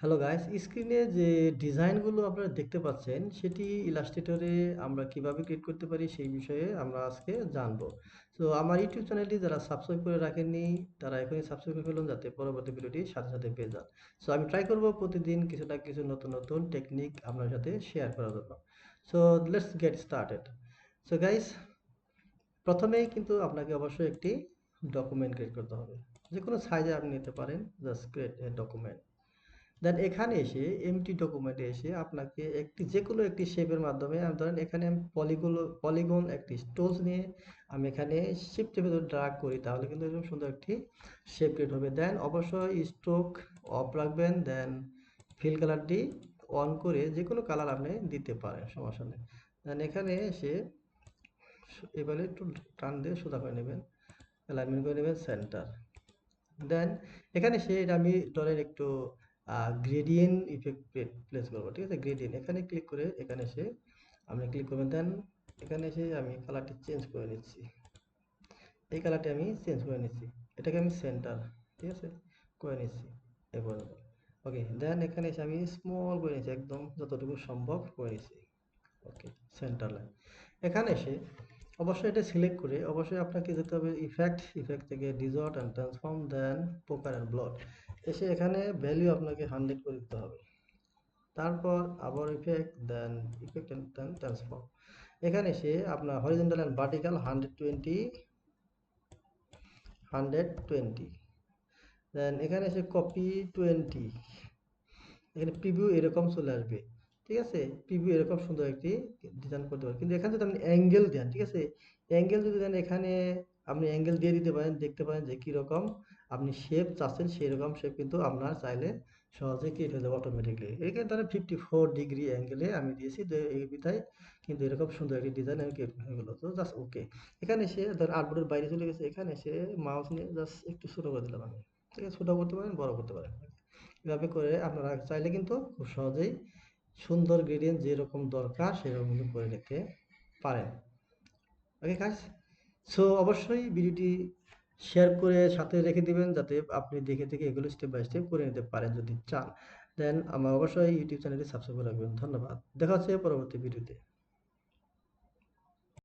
Hello guys স্ক্রিনে যে ডিজাইনগুলো আপনারা দেখতে পাচ্ছেন, সেটি ইলাস্ট্রেটরে আমরা কীভাবে ক্রিয়েট করতে পারি সেই বিষয়ে আমরা আজকে জানব। তো আমার ইউটিউব চ্যানেলটি যারা সাবস্ক্রাইব করে রাখেননি, তারা এখনই সাবস্ক্রাইব করে ফেলুন যাতে পরবর্তী ভিডিওটি সাথে সাথে পেয়ে যান। সো আমি ট্রাই করব প্রতিদিন কিছু না কিছু নতুন নতুন টেকনিক আপনার সাথে শেয়ার করার জন্য। So let's get started so guys প্রথমেই কিন্তু আপনাকে অবশ্যই একটি ডকুমেন্ট ক্রিয়েট করতে হবে। যে কোনো সাইজে আপনি নিতে পারেন just create a document then এখানে এসে এমটি ডকুমেন্টে এসে আপনাকে একটি যে কোনো একটি শেপের মাধ্যমে ধরেন এখানে আমি পলিগুলো পলিগন একটি স্টোলস নিয়ে আমি এখানে শিফট ভেতর ড্রাগ করি, তাহলে কিন্তু এরকম সুন্দর একটি শেপ ক্রিয়েট হবে। দেন অবশ্যই স্ট্রোক অফ রাখবেন দেন ফিল কালারটি অন করে যে কোনো কালার আপনি দিতে পারেন, সমস্যা নেই। দেন এখানে এসে এবারে একটু টান দিয়ে সোজা করে নেবেন অ্যালাইনমেন্ট করে নেবেন সেন্টার দেন এখানে সে আমি ধরেন একটু গ্রেডিয়েন্ট ইফেক্ট প্লেস করব, ঠিক আছে? গ্রেডিয়েন্ট এখানে ক্লিক করে এখানে এসে আপনি ক্লিক করবেন দেন এখানে এসে আমি কালারটি চেঞ্জ করে নিচ্ছি। এই কালারটি আমি চেঞ্জ করে নিচ্ছি। এটাকে আমি সেন্টার ঠিক আছে? করে নিচ্ছি। এ ওকে দেন এখানে এসে আমি স্মল করে নিচ্ছি, একদম যতটুকু সম্ভব করে নিচ্ছি। ওকে সেন্টার লাইন এখানে এসে অবশ্যই এটা সিলেক্ট করে অবশ্যই আপনাকে যেতে হবে ইফেক্ট ইফেক্ট থেকে ডিজর্ট অ্যান্ড ট্রান্সফর্ম দেন পোকার অ্যান্ড ব্লড এসে এখানে ভ্যালু আপনাকে হান্ড্রেড করে দিতে হবে। তারপর আবার effect then effect then transform এখানে এসে আপনার horizontal and vertical hundred twenty hundred twenty then এখানে এসে কপি টোয়েন্টি এখানে প্রিভিউ এরকম চলে আসবে। ঠিক আছে? প্রিভিউ এরকম সুন্দর একটি ডিজাইন করতে পারেন কিন্তু এখানে যদি আপনি অ্যাঙ্গেল দেন, ঠিক আছে? অ্যাঙ্গেল যদি দেন, এখানে আপনি অ্যাঙ্গেল দিয়ে দিতে পারেন, দেখতে পারেন যে কীরকম আপনি শেপ চাচ্ছেন সেই রকম শেপ কিন্তু আপনার চাইলে সহজে ক্রিয়েট হয়ে যাবে অটোমেটিকলি এখানে তাহলে ফিফটি ফোর ডিগ্রি অ্যাঙ্গেলে আমি দিয়েছি যে এই বিধায় কিন্তু এরকম সুন্দর একটি ডিজাইন আমি ক্রিয়েট হয়ে গেলো। তো জাস্ট ওকে এখানে এসে ধর আর্টবোর্ডের বাইরে চলে গেছে, এখানে এসে মাউস নিয়ে জাস্ট একটু ছোটো করে দিলাম আমি। ঠিক আছে, ছোটো করতে পারেন, বড় করতে পারেন। এভাবে করে আপনারা চাইলে কিন্তু খুব সহজেই সুন্দর গ্রেডিয়েন্ট যেরকম দরকার সেরকম কিন্তু করে নিতে পারেন। ওকে কাজ সো অবশ্যই ভিডিওটি শেয়ার করে সাথে রেখে দিবেন যাতে আপনি দেখে দেখে এগুলো স্টেপ বাই স্টেপ করে নিতে পারেন যদি চান। দেন আমার অবশ্যই ইউটিউব চ্যানেলটি সাবস্ক্রাইব করে রাখবেন। ধন্যবাদ। দেখা হচ্ছে পরবর্তী ভিডিওতে